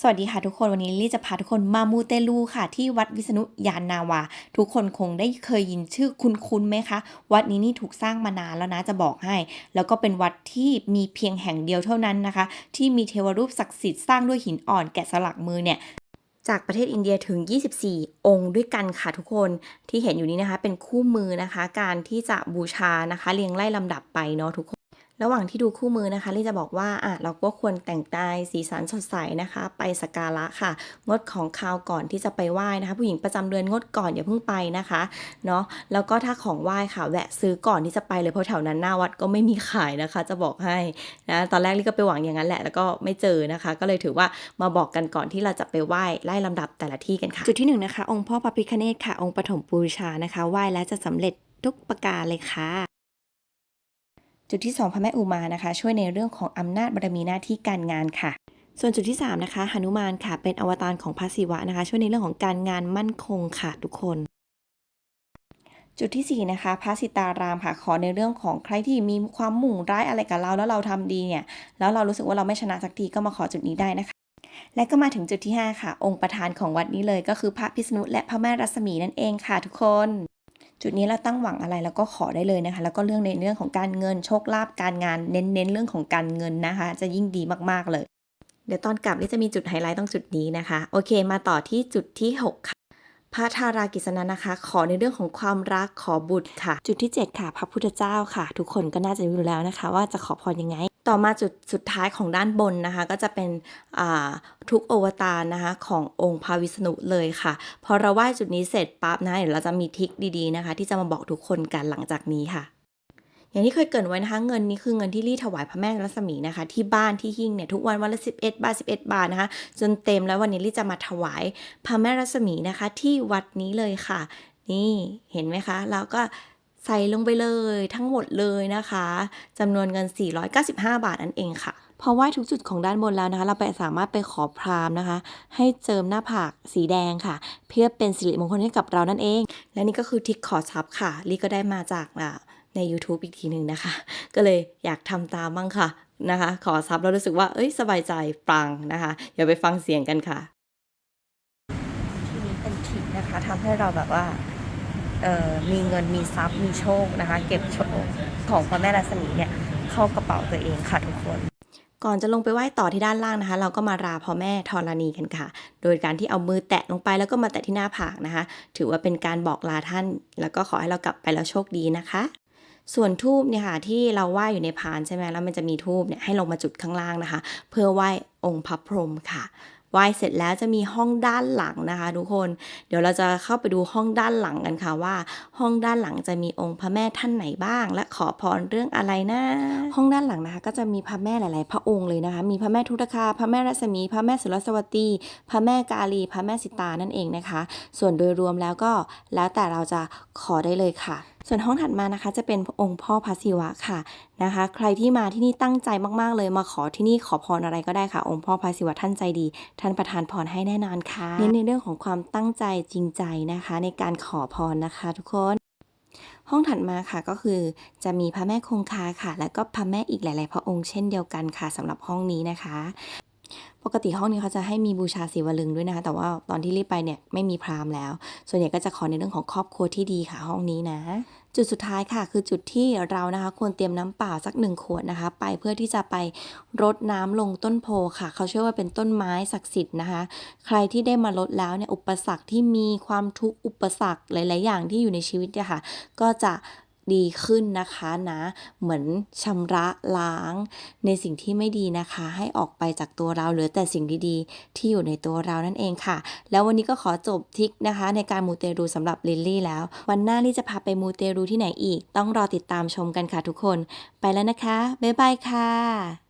สวัสดีค่ะทุกคนวันนี้ลิลลี่จะพาทุกคนมามูเตลูค่ะ ที่วัดวิษณุยานนาวา ทุกคนคงได้เคยยินชื่อคุ้นๆไหมคะ วัดนี้นี่ถูกสร้างมานานแล้วนะจะบอกให้ แล้วก็เป็นวัดที่มีเพียงแห่งเดียวเท่านั้นนะคะ ที่มีเทวรูปศักดิ์สิทธิ์สร้างด้วยหินอ่อนแกะสลักมือเนี่ยจากประเทศอินเดียถึง 24 องค์ด้วยกันค่ะทุกคนที่เห็นอยู่นี้นะคะ เป็นคู่มือนะคะ การที่จะบูชานะคะ เรียงไล่ลำดับไปเนาะทุกคน ระหว่างที่ดูคู่มือนะคะลี่จะบอกว่าอะเราก็ควรแต่งกายสีสันสดใสนะคะ ไปสักการะค่ะ งดของคาวก่อนที่จะไปไหว้นะคะ ผู้หญิงประจำเดือนงดก่อนอย่าเพิ่งไปนะคะเนาะแล้วก็ถ้าของไหว้ค่ะแวะซื้อก่อนที่จะไปเลยเพราะแถวนั้นหน้าวัดก็ไม่มีขายนะคะ จะบอกให้นะตอนแรกลี่ก็ไปหวังอย่างนั้นแหละแล้วก็ไม่เจอนะคะ ก็เลยถือว่ามาบอกกันก่อนที่เราจะไปไหว้ไล่ลำดับแต่ละที่กันค่ะ จุดที่หนึ่งนะคะองค์พ่อพระพิฆเนศค่ะองค์ปฐมปูชานะคะไหว้แล้วจะสำเร็จทุกประการเลยค่ะ จุดที่ 2พระแม่อุมานะคะ ช่วยในเรื่องของอำนาจบารมีหน้าที่การงานค่ะ ส่วนจุดที่ 3 นะคะหนุมานค่ะ เป็นอวตารของพระศิวะนะคะ ช่วยในเรื่องของการงานมั่นคงค่ะทุกคน จุดที่ 4 นะคะพระสิตารามค่ะ ขอในเรื่องของใครที่มีความมุ่งร้ายอะไรกับเราแล้วเราทำดีเนี่ยแล้วเรารู้สึกว่าเราไม่ชนะสักทีก็มาขอจุดนี้ได้นะคะและก็มาถึงจุดที่ 5 ค่ะ องค์ประธานของวัดนี้เลยก็คือพระพิษณุและพระแม่รัศมีนั่นเองค่ะทุกคน จุดนี้เราตั้งหวังอะไรแล้วก็ขอได้เลยนะคะ แล้วก็เรื่องในเรื่องของการเงินโชคลาภการงานเน้นๆเรื่องของการเงินนะคะ จะยิ่งดีมากๆเลย เดี๋ยวตอนกลับนี่จะมีจุดไฮไลท์ตรงจุดนี้นะคะ โอเค มาต่อที่จุดที่ 6 ค่ะ พระธารากิสนันะคะ ขอในเรื่องของความรักขอบุตรค่ะ จุดที่ 7 ค่ะ พระพุทธเจ้าค่ะ ทุกคนก็น่าจะรู้แล้วนะคะ ว่าจะขอพรยังไง ต่อมาจุดสุดท้ายของด้านบนนะคะ ก็จะเป็นทุกอวตารนะคะขององค์พระวิษณุเลยค่ะ พอเราไหว้จุดนี้เสร็จปั๊บนะเดี๋ยวเราจะมีทิคดีๆนะคะ ที่จะมาบอกทุกคนกันหลังจากนี้ค่ะ อย่างที่เคยเกรินไว้นะคะเงินนี้คือเงินที่รีดถวายพระแม่รัศมีนะคะ ที่บ้านที่หิ้งเนี่ยทุกวันวันละ 11 บาท 11 บาทนะคะ จนเต็มแล้ววันนี้รีจะมาถวายพระแม่รัศมีนะคะ ที่วัดนี้เลยค่ะ นี่เห็นไหมคะแล้วก็ใส่ลงไปเลยทั้งหมดเลยนะคะจำนวนเงิน 495 บาทนั่นเองค่ะพอไหว้ทุกจุดของด้านบนแล้วนะคะ เราไปสามารถไปขอพราหมณ์นะคะ ให้เจิมหน้าผากสีแดงค่ะ เพื่อเป็นสิริมงคลให้กับเรานั่นเอง และนี่ก็คือทริกขอทรัพย์ค่ะลี่ก็ได้มาจากอ่า ใน YouTube อีกทีหนึ่งนะคะ ก็เลยอยากทำตามบ้างค่ะนะคะ ขอทรัพย์แล้วรู้สึกว่าเอ้ยสบายใจปังนะคะเดี๋ยวไปฟังเสียงกันค่ะทีนี้เป็นทริคนะคะทำให้เราแบบว่าเอ่อมีเงินมีทรัพย์มีโชคนะคะ เก็บโชคของพระแม่รัศมีเนี่ยเข้ากระเป๋าตัวเองค่ะทุกคนก่อนจะลงไปไหว้ต่อที่ด้านล่างนะคะ เราก็มาราพ่อแม่ธรณีกันค่ะ โดยการที่เอามือแตะลงไปแล้วก็มาแตะที่หน้าผากนะคะ ถือว่าเป็นการบอกลาท่าน แล้วก็ขอให้เรากลับไปแล้วโชคดีนะคะ ส่วนทูบเนี่ยค่ะที่เราไหว้อยู่ในพานใช่ไหมแล้วมันจะมีทูบเนี่ยให้ลงมาจุดข้างล่างนะคะ เพื่อไหว้องค์พระพรหมค่ะไหว้เสร็จแล้วจะมีห้องด้านหลังนะคะทุกคน เดี๋ยวเราจะเข้าไปดูห้องด้านหลังกันค่ะว่า ห้องด้านหลังจะมีองค์พระแม่ท่านไหนบ้าง และขอพรเรื่องอะไรนะ ห้องด้านหลังนะคะ ก็จะมีพระแม่หลาย ๆ พระองค์เลยนะคะ มีพระแม่ทุตคา พระแม่รัศมี พระแม่สุรสวัตี พระแม่กาลี พระแม่สิตานั่นเองนะคะ ส่วนโดยรวมแล้วก็แล้วแต่เราจะขอได้เลยค่ะ ส่วนห้องถัดมานะคะ จะเป็นองค์พ่อพระศิวะค่ะนะคะ ใครที่มาที่นี่ตั้งใจมากๆ เลยมาขอที่นี่ขอพรอะไรก็ได้ค่ะ องค์พ่อพระศิวะท่านใจดี ท่านประทานพรให้แน่นอนค่ะเน้นในเรื่องของความตั้งใจจริงใจนะคะ ในการขอพรนะคะ ทุกคนห้องถัดมาค่ะก็คือจะมีพระแม่คงคาค่ะ แล้วก็พระแม่อีกหลาย ๆ พระองค์เช่นเดียวกันค่ะสำหรับห้องนี้นะคะ ปกติห้องนี้เขาจะให้มีบูชาศิวลึงด้วยนะคะ แต่ว่าตอนที่รีบไปเนี่ยไม่มีพราหมณ์แล้ว ส่วนใหญ่ก็จะขอในเรื่องของครอบครัวที่ดีค่ะห้องนี้นะ จุดสุดท้ายค่ะ คือจุดที่เรานะคะควรเตรียมน้ำเปล่าสักหนึ่งขวดนะคะ ไปเพื่อที่จะไปรดน้ำลงต้นโพค่ะ เขาเชื่อว่าเป็นต้นไม้ศักดิ์สิทธิ์นะคะ ใครที่ได้มารดแล้วเนี่ยอุปสรรคที่มีความทุกข์อุปสรรคหลาย ๆ อย่างที่อยู่ในชีวิตเนี่ยค่ะ ก็จะ ดีขึ้นนะคะนะ เหมือนชำระล้าง ในสิ่งที่ไม่ดีนะคะ ให้ออกไปจากตัวเราเหลือแต่สิ่งดีๆ ที่อยู่ในตัวเรานั่นเองค่ะ แล้ววันนี้ก็ขอจบทิกนะคะ ในการมูเตรูสำหรับลิลลี่แล้ว วันหน้าลี่จะพาไปมูเตรูที่ไหนอีก ต้องรอติดตามชมกันค่ะทุกคน ไปแล้วนะคะ บ๊ายบายค่ะ